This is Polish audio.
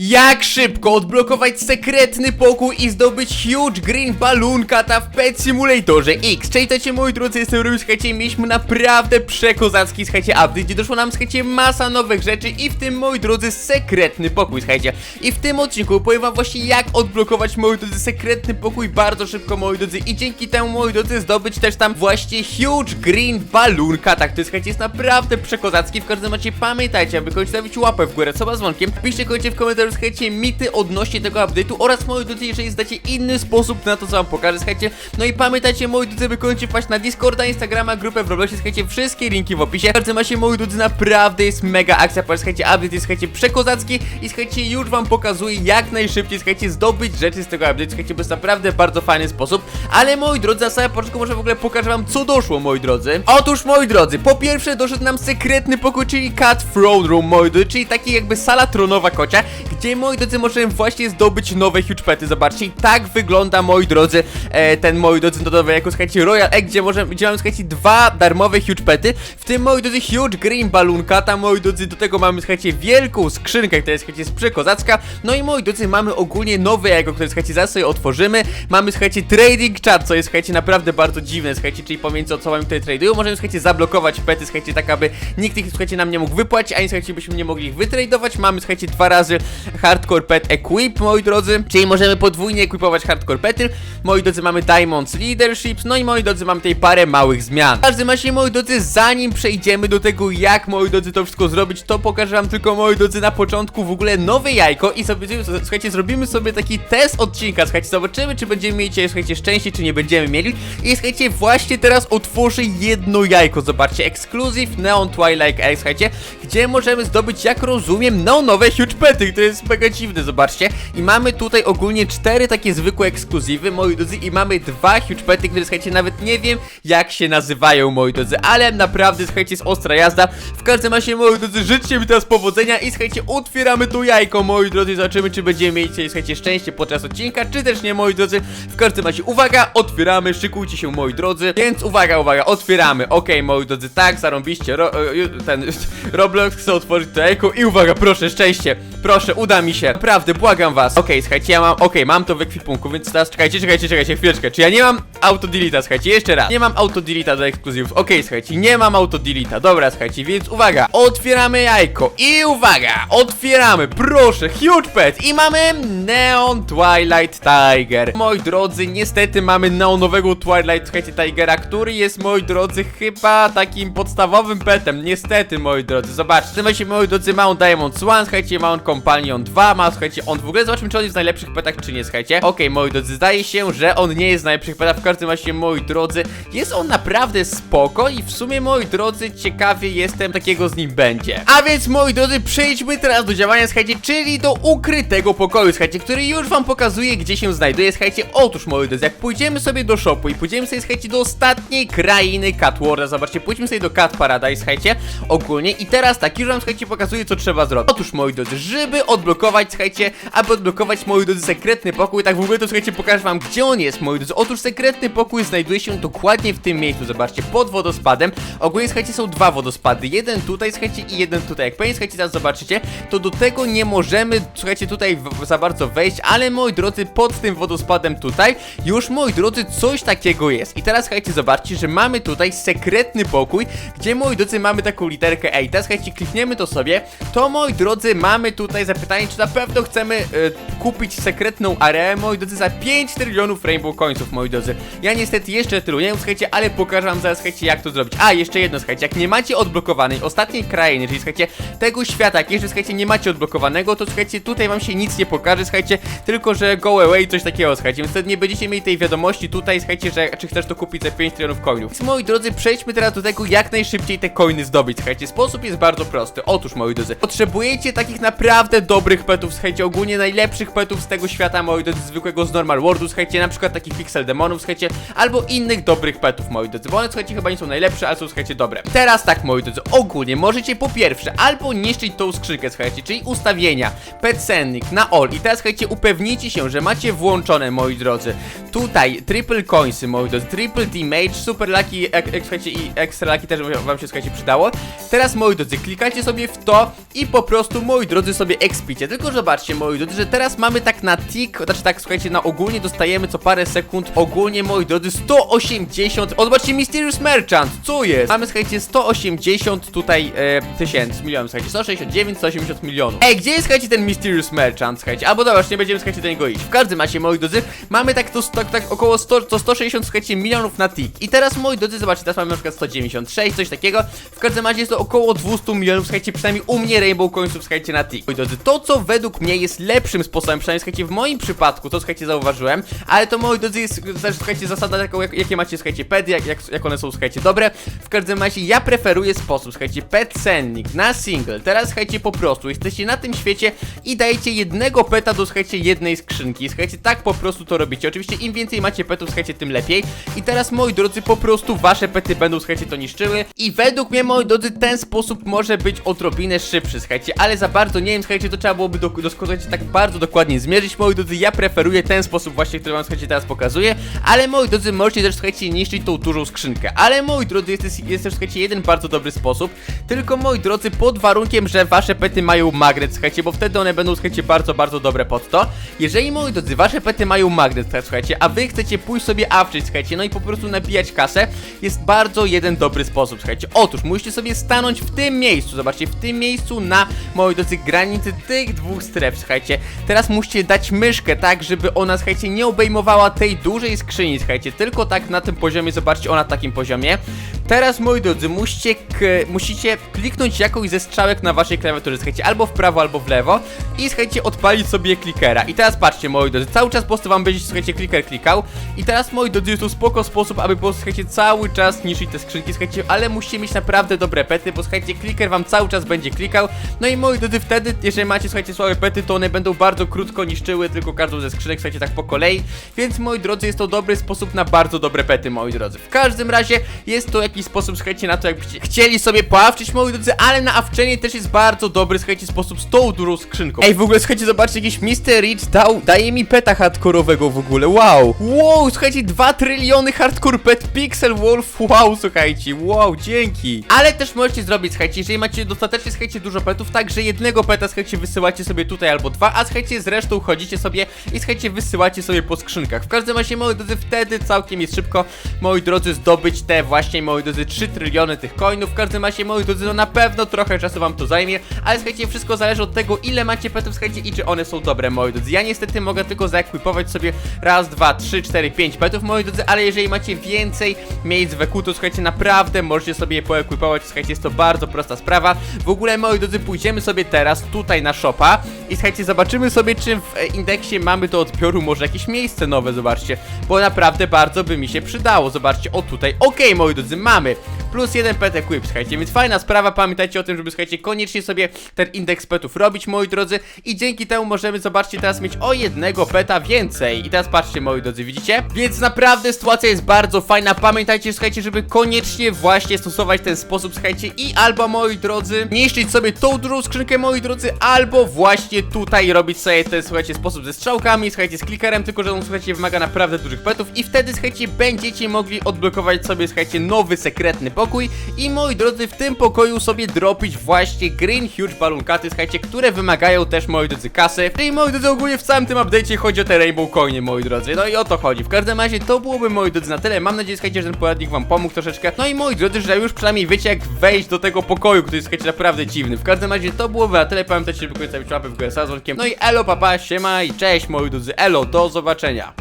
Jak szybko odblokować sekretny pokój i zdobyć huge green balloon kata w Pet Simulatorze X? Cześć, witajcie moi drodzy, jestem Ruby, słuchajcie, mieliśmy naprawdę przekozacki, słuchajcie, update, gdzie doszło nam, słuchajcie, masa nowych rzeczy i w tym, moi drodzy, sekretny pokój, słuchajcie. I w tym odcinku powiem wam właśnie jak odblokować, moi drodzy, sekretny pokój bardzo szybko, moi drodzy. I dzięki temu, moi drodzy, zdobyć też tam właśnie huge green balloon kata, który, słuchajcie, jest naprawdę przekozacki. W każdym razie pamiętajcie, aby koniecznie stawić łapę w górę, co z dzwonkiem. Piszcie koniecznie w komentarzu, słuchajcie, mity odnośnie tego update'u oraz, moi drodzy, jeżeli znacie inny sposób na to, co wam pokażę, słuchajcie No i pamiętajcie, moi drodzy, by koniecznie wpaść na Discorda, Instagrama, grupę w Robloxie, słuchajcie, wszystkie linki w opisie. Każdym razie, moi drodzy, naprawdę jest mega akcja, ponieważ, słuchajcie, update jest, słuchajcie, przekozacki I, słuchajcie, już wam pokazuję jak najszybciej, słuchajcie, zdobyć rzeczy z tego update'u, słuchajcie, bo jest naprawdę bardzo fajny sposób. Ale, moi drodzy, na samym początku może w ogóle pokażę wam, co doszło, moi drodzy. Otóż, moi drodzy, po pierwsze doszedł nam sekretny pokój, czyli Cat Throne Room, moi drodzy, czyli taki jakby sala tronowa kocia Gdzie, moi drodzy, możemy właśnie zdobyć nowe huge pety, zobaczcie, tak wygląda, moi drodzy, e, ten, moi drodzy, nowy jako, słuchajcie, Royal Egg, gdzie możemy, gdzie mamy, słuchajcie, dwa darmowe huge pety. W tym, moi drodzy, huge green balloon kata, moi drodzy, do tego mamy, słuchajcie, wielką skrzynkę, która jest, słuchajcie, jest przekozacka. No i, moi drodzy, mamy ogólnie nowe jajko, które, słuchajcie, zaraz sobie otworzymy. Mamy, słuchajcie, trading chat, co jest, słuchajcie, naprawdę bardzo dziwne, słuchajcie, czyli pomiędzy osobami, które tradują Możemy, słuchajcie, zablokować pety, słuchajcie, tak aby nikt ich, słuchajcie, nam nie mógł wypłacić, ani, słuchajcie, byśmy nie mogli ich wytradować. Mamy, słuchajcie, dwa razy hardcore pet equip, moi drodzy, czyli możemy podwójnie ekwipować hardcore pety. Moi drodzy, mamy diamonds leadership, no i moi drodzy, mamy tutaj parę małych zmian. W każdym razie, moi drodzy, zanim przejdziemy do tego, jak, moi drodzy, to wszystko zrobić, to pokażę wam tylko, moi drodzy, na początku w ogóle nowe jajko i sobie, słuchajcie, zrobimy sobie taki test odcinka, słuchajcie, zobaczymy, czy będziemy dzisiaj, słuchajcie, szczęście, czy nie będziemy mieli. I słuchajcie, właśnie teraz otworzę jedno jajko, zobaczcie, Exclusive Neon Twilight Egg, słuchajcie, gdzie możemy zdobyć, jak rozumiem, neonowe huge pety, to jest mega dziwne, zobaczcie, i mamy tutaj ogólnie cztery takie zwykłe ekskluzywy, moi drodzy, i mamy dwa huge pety, które, słuchajcie, nawet nie wiem, jak się nazywają, moi drodzy, ale naprawdę, słuchajcie, jest ostra jazda, w każdym razie, moi drodzy, życzcie mi teraz powodzenia i, słuchajcie, otwieramy to jajko, moi drodzy, zobaczymy, czy będziemy dzisiaj, słuchajcie, szczęście podczas odcinka, czy też nie, moi drodzy, w każdym razie, uwaga, otwieramy, szykujcie się, moi drodzy, więc uwaga, uwaga, otwieramy, okej, moi drodzy, tak, zarąbiście, ro, e, ten, Roblox chce otworzyć to jajko i uwaga, proszę, szczęście, proszę, uda mi się, naprawdę, błagam was, okej, słuchajcie, ja mam, okej, mam to w ekwipunku, więc teraz, czekajcie, czekajcie, czekajcie, chwileczkę, czy ja nie mam autodelita, słuchajcie, jeszcze raz, nie mam autodelita do ekskluzywów, okej, słuchajcie, nie mam autodelita, dobra, słuchajcie, więc uwaga, otwieramy jajko. I uwaga, otwieramy, proszę, huge pet. I mamy Neon Twilight Tiger, moi drodzy, niestety mamy neonowego Twilight, słuchajcie, Tigera, który jest, moi drodzy, chyba takim podstawowym petem, niestety, moi drodzy, zobaczcie, tym moi drodzy, on Diamond Swan, słuchajcie, ma on Companion 2, ma, słuchajcie, on w ogóle, zobaczmy, czy on jest w najlepszych petach, czy nie, słuchajcie, okej, moi drodzy, zdaje się, że on nie jest w najlepszych petach, w każdym razie, moi drodzy, jest on naprawdę spoko i w sumie, moi drodzy, ciekawie jestem, takiego z nim będzie. A więc, moi drodzy, przejdźmy teraz do działania, słuchajcie, czyli do ukrytego pokoju, słuchajcie, który już wam pokazuje, gdzie się znajduje, słuchajcie, otóż, moi drodzy, jak pójdziemy sobie do shopu i pójdziemy sobie, słuchajcie, do ostatniej krainy Cat Worlda, zobaczcie, pójdźmy sobie do Cat Paradise, słuchajcie, ogólnie i teraz tak, już wam, słuchajcie, pokazuję, co trzeba zrobić. Otóż, moi drodzy, żeby odblokować, słuchajcie, aby odblokować, moi drodzy, sekretny pokój, tak w ogóle to, słuchajcie, pokażę wam, gdzie on jest, moi drodzy, otóż sekretny pokój znajduje się dokładnie w tym miejscu, zobaczcie, pod wodospadem, ogólnie, słuchajcie, są dwa wodospady, jeden tutaj, słuchajcie, i jeden tutaj, jak pewnie, słuchajcie, teraz zobaczycie, to do tego nie możemy, słuchajcie, tutaj za bardzo wejść, ale, moi drodzy, pod tym wodospadem tutaj, już, moi drodzy, coś takiego jest. I teraz, słuchajcie, zobaczcie, że mamy tutaj sekretny pokój, gdzie, moi drodzy, mamy taką literkę E. I teraz, słuchajcie, klikniemy to sobie, to, moi drodzy, mamy tutaj zapytanie, czy na pewno chcemy e, kupić sekretną areę, moi drodzy, za 5 trylionów rainbow coinsów, moi drodzy. Ja niestety jeszcze tylu nie wiem, słuchajcie, ale pokażę wam zaraz, słuchajcie, jak to zrobić. A, jeszcze jedno, słuchajcie, jak nie macie odblokowanej ostatniej krainy, czyli, słuchajcie, tego świata, jak jeszcze, słuchajcie, nie macie odblokowanego, to, słuchajcie, tutaj wam się nic nie pokaże, słuchajcie, tylko, że go away, coś takiego, słuchajcie, więc wtedy nie będziecie mieli tej wiadomości tutaj, słuchajcie, że czy chcesz to kupić za 5 trylionów coinów. Więc, moi drodzy, przejdźmy teraz do tego, jak najszybciej te coiny zdobyć, słuchajcie, sposób jest bardzo prosty. Otóż, moi drodzy, potrzebujecie takich naprawdę dobrych petów, słuchajcie, ogólnie najlepszych petów z tego świata, moi drodzy, zwykłego z Normal Worldu, słuchajcie, na przykład takich Pixel Demonów, słuchajcie, albo innych dobrych petów, moi drodzy, bo one, słuchajcie, chyba nie są najlepsze, ale są, słuchajcie, dobre. Teraz tak, moi drodzy, ogólnie możecie po pierwsze albo niszczyć tą skrzynkę, słuchajcie, czyli ustawienia, pet sending na all i teraz, słuchajcie, upewnijcie się, że macie włączone, moi drodzy, tutaj triple coinsy, moi drodzy, triple damage, super lucky, ek, ek, słuchajcie, i extra lucky też wam się, słuchajcie, przydało. Teraz, moi drodzy, klikacie sobie w to i po prostu, moi drodzy, sobie expicie, tylko zobaczcie, moi drodzy, że teraz mamy tak na tick, znaczy tak, słuchajcie, na ogólnie dostajemy co parę sekund, ogólnie, moi drodzy, 180, o, zobaczcie, Mysterious Merchant, co jest? Mamy, słuchajcie, 180 tutaj e, tysięcy, milionów, słuchajcie, 169, 180 milionów. Ej, gdzie jest, słuchajcie, ten Mysterious Merchant, słuchajcie, albo dobra, już nie będziemy, słuchajcie, do niego iść. W każdym razie, moi drodzy, mamy tak to, tak, tak około 100, to 160, słuchajcie, milionów na tick. I teraz, moi drodzy, zobaczcie, teraz mamy na przykład 196, coś takiego. W każdym razie jest to około 200 milionów, słuchajcie, przynajmniej u mnie Rainbow Coinsów, słuchajcie, na tick. Drodzy, to co według mnie jest lepszym sposobem, przynajmniej, słuchajcie, w moim przypadku, to, słuchajcie, zauważyłem, ale to, moi drodzy, jest też, słuchajcie, zasada jak, jakie macie, słuchajcie, pedy, jak, jak, jak one są, słuchajcie, dobre. W każdym razie ja preferuję sposób, słuchajcie, pet sending na single. Teraz, słuchajcie, po prostu jesteście na tym świecie i dajecie jednego peta do, słuchajcie, jednej skrzynki. Słuchajcie, tak po prostu to robicie. Oczywiście im więcej macie petów, słuchajcie, tym lepiej. I teraz, moi drodzy, po prostu wasze pety będą, słuchajcie, to niszczyły. I według mnie, moi drodzy, ten sposób może być odrobinę szybszy, słuchajcie, ale za bardzo nie wiem, słuchajcie, to trzeba byłoby do, do, słuchajcie, tak bardzo dokładnie zmierzyć, moi drodzy. Ja preferuję ten sposób właśnie, który wam, słuchajcie, teraz pokazuję. Ale, moi drodzy, możecie też, słuchajcie, niszczyć tą dużą skrzynkę. Ale, moi drodzy, jest, też- jest też, słuchajcie, jeden bardzo dobry sposób. Tylko, moi drodzy, pod warunkiem, że wasze pety mają magnet, słuchajcie, bo wtedy one będą, słuchajcie, bardzo, bardzo dobre pod to. Jeżeli, moi drodzy, wasze pety mają magnet, słuchajcie, a wy chcecie pójść sobie awczyć, słuchajcie, no i po prostu nabijać kasę, jest bardzo jeden dobry sposób, słuchajcie. Otóż musicie sobie stanąć w tym miejscu, zobaczcie, w tym miejscu na, moi drodzy, granicy tych dwóch stref, słuchajcie. Teraz musicie dać myszkę, tak, żeby ona, słuchajcie, nie obejmowała tej dużej skrzyni, słuchajcie, tylko tak na tym poziomie, zobaczcie, ona na takim poziomie. Teraz, moi drodzy, musicie, musicie kliknąć jakąś ze strzałek na waszej klawiaturze, słuchajcie, albo w prawo, albo w lewo i, słuchajcie, odpalić sobie klikera. I teraz patrzcie, moi drodzy, cały czas po prostu wam będzie, słuchajcie, kliker klikał i teraz, moi drodzy, jest to spoko sposób, aby po prostu, słuchajcie, cały czas niszczyć te skrzynki, słuchajcie, ale musicie mieć naprawdę dobre pety, bo, słuchajcie, kliker wam cały czas będzie klikał, no i, moi drodzy, wtedy, jeżeli macie, słuchajcie, słabe pety, to one będą bardzo krótko niszczyły tylko każdą ze skrzynek, słuchajcie, tak po kolei, więc, moi drodzy, jest to dobry sposób na bardzo dobre pety, moi drodzy. W każdym razie jest to jakiś sposób, słuchajcie, na to, jakbyście chcieli sobie poawczyć, moi drodzy, ale na awczenie też jest bardzo dobry, słuchajcie, sposób z tą dużą skrzynką. Ej, w ogóle, słuchajcie, zobaczcie, jakiś Mr. Rich dał, daje mi peta hardkorowego w ogóle, wow. Wow, słuchajcie, 2 tryliony hardcore pet Pixel Wolf, wow, słuchajcie, wow, dzięki. Ale też możecie zrobić, słuchajcie, jeżeli macie dostatecznie, słuchajcie, dużo petów, tak, że jednego peta, słuchajcie, wysyłacie sobie tutaj albo dwa, a słuchajcie, z resztą chodzicie sobie i słuchajcie, wysyłacie sobie po skrzynkach. W każdym razie, moi drodzy, wtedy całkiem jest szybko, moi drodzy, zdobyć te właśnie, moi drodzy, 3 tryliony tych coinów. W każdym razie, moi drodzy, no na pewno trochę czasu wam to zajmie, ale słuchajcie, wszystko zależy od tego, ile macie petów, słuchajcie, i czy one są dobre, moi drodzy. Ja niestety mogę tylko zaekwipować sobie raz, dwa, trzy, cztery, pięć petów, moi drodzy, ale jeżeli macie więcej miejsc w EQ, to słuchajcie, naprawdę możecie sobie je poekwipować, słuchajcie, jest to bardzo prosta sprawa. W ogóle, moi drodzy, pójdziemy sobie teraz tutaj na shopa i słuchajcie, zobaczymy sobie, czy w e, indeksie mamy do odbioru może jakieś miejsce nowe, zobaczcie, bo naprawdę bardzo by mi się przydało, zobaczcie, o tutaj, okej, moi drodzy, mamy mames. Plus jeden pet equip, słuchajcie, więc fajna sprawa, pamiętajcie o tym, żeby, słuchajcie, koniecznie sobie ten indeks petów robić, moi drodzy, i dzięki temu możemy, zobaczcie, teraz mieć o jednego peta więcej, i teraz patrzcie, moi drodzy, widzicie? Więc naprawdę sytuacja jest bardzo fajna, pamiętajcie, słuchajcie, żeby koniecznie właśnie stosować ten sposób, słuchajcie, i albo, moi drodzy, niszczyć sobie tą dużą skrzynkę, moi drodzy, albo właśnie tutaj robić sobie ten, słuchajcie, sposób ze strzałkami, słuchajcie, z klikerem, tylko że on, słuchajcie, wymaga naprawdę dużych petów i wtedy, słuchajcie, będziecie mogli odblokować sobie, słuchajcie, nowy, sekretny pokój i, moi drodzy, w tym pokoju sobie dropić właśnie Green Huge Balloonkaty, słuchajcie, które wymagają też, moi drodzy, kasy. I, moi drodzy, ogólnie w całym tym update'cie chodzi o te Rainbow Coinie, moi drodzy, no i o to chodzi. W każdym razie to byłoby, moi drodzy, na tyle. Mam nadzieję, słuchajcie, że ten poradnik wam pomógł troszeczkę. No i, moi drodzy, że już przynajmniej wiecie, jak wejść do tego pokoju, który jest, słuchajcie, naprawdę dziwny. W każdym razie to byłoby na tyle. Pamiętajcie, żeby końca łapy w górę z. No i elo, papa, siema i cześć, moi drodzy, elo, do zobaczenia.